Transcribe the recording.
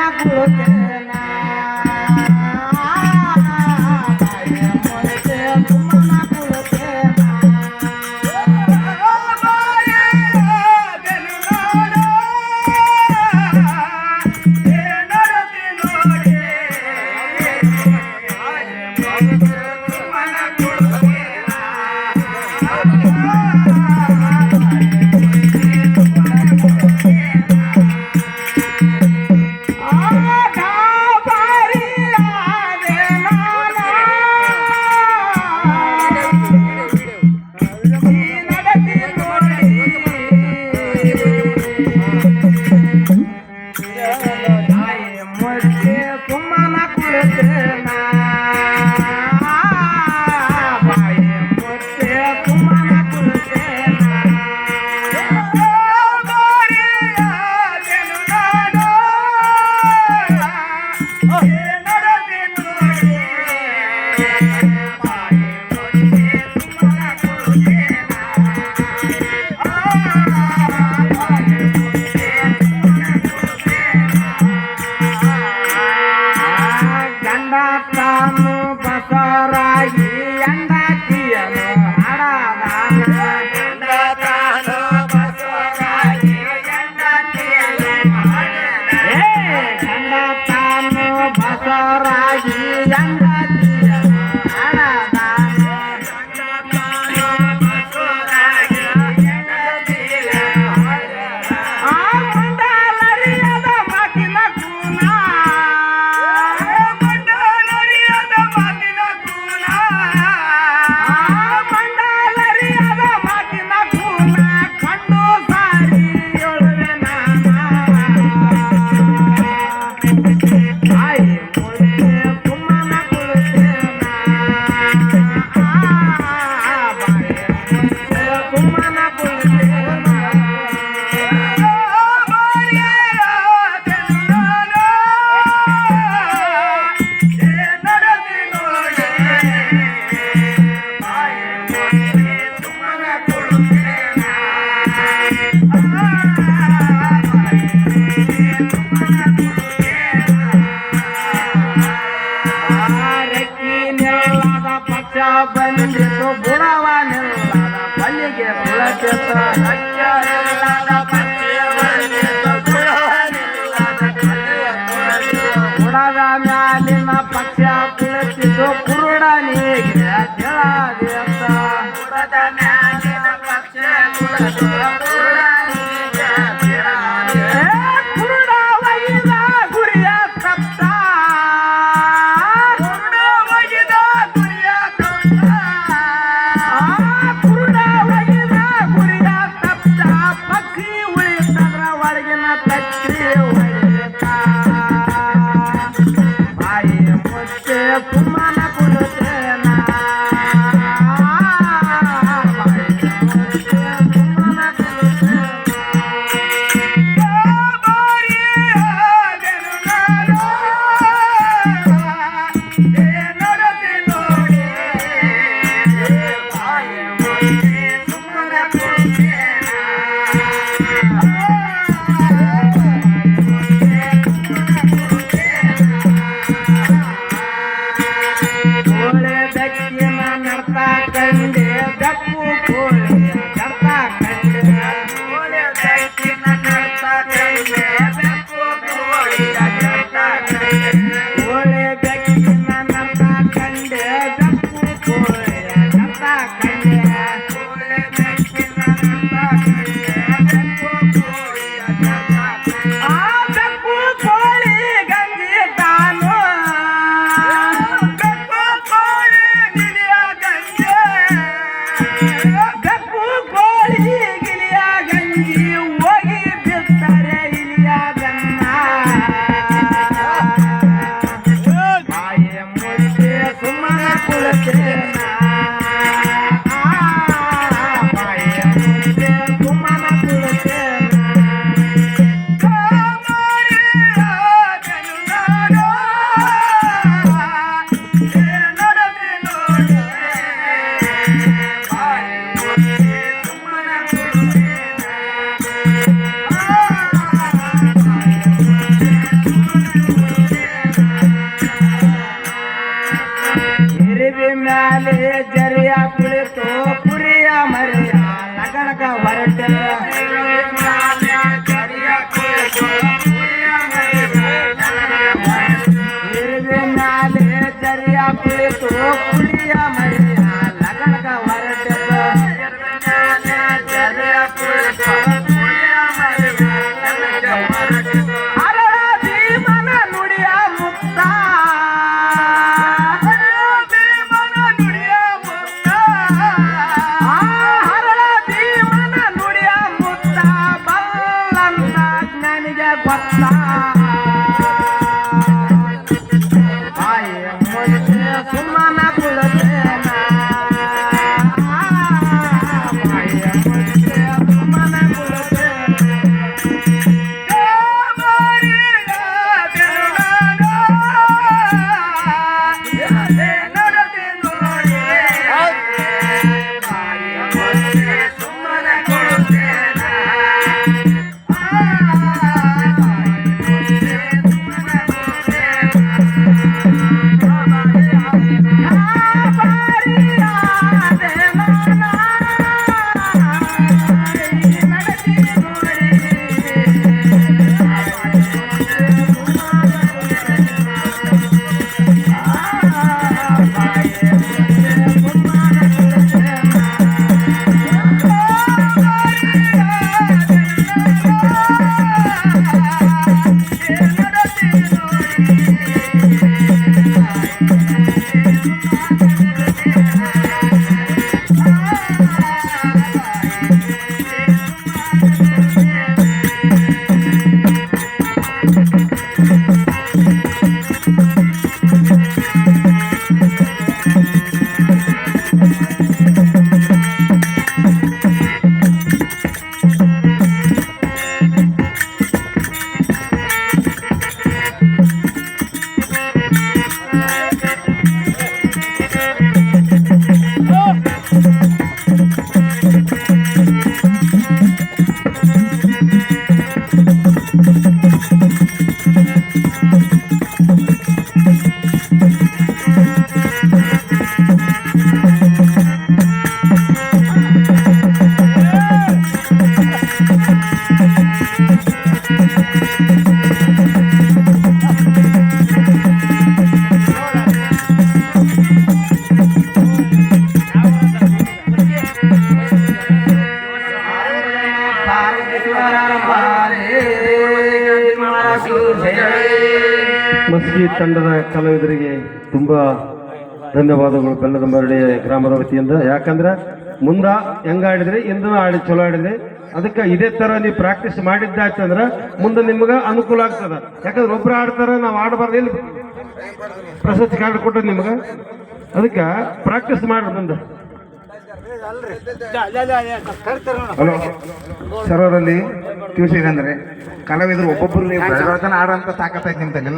না খুলোতে ಮ್ಯಾಲಿನ ಪಕ್ಷ ಬೀಳುತ್ತಿದ್ದು ಕುರುಡ ನೀರಿಗೆ ಮ್ಯಾಲಿನ ಪಕ್ಷ ಬೀಳುತ್ತಿದ್ದು vaca. ಮಸ್ಕಿ ತಂಡದ ಕಲಾವಿದರಿಗೆ ತುಂಬ ಧನ್ಯವಾದಗಳು. ಬೆಲ್ಲದ ಮರಳಿ ಗ್ರಾಮದ ವತಿಯಿಂದ. ಯಾಕಂದ್ರೆ ಮುಂದ ಹೆಂಗ ಆಡಿದ್ರಿ ಇಂದನೂ ಆಡಿ ಚಲೋ ಆಡಿದ್ರಿ, ಅದಕ್ಕೆ ಇದೇ ತರ ನೀವು ಪ್ರಾಕ್ಟೀಸ್ ಮಾಡಿದ್ದಾಯ್ತಂದ್ರ ಮುಂದೆ ನಿಮ್ಗೆ ಅನುಕೂಲ ಆಗ್ತದ. ಯಾಕಂದ್ರೆ ಒಬ್ರು ಆಡ್ತಾರ, ನಾವು ಆಡಬಾರ್ದು ಇಲ್ಲಿ ಪ್ರಶಸ್ತಿ ಕಾರ್ಡ್ ಕೊಟ್ಟ ನಿಮ್ಗೆ. ಅದಕ್ಕೆ ಪ್ರಾಕ್ಟೀಸ್ ಮಾಡ್ರಿ ಮುಂದೆ. ಹಲೋ ಸರ್ ಅವರಲ್ಲಿ ತಿಳಿಸಿದಂದ್ರೆ ಕಲಾವಿದರು ಒಬ್ಬೊಬ್ಬರು ಬೆಳಗಾವತನ ಆಡೋಂಥ ತಾಕತ್ತೈತೆ ನಿಮ್ದಲ್ಲಿ.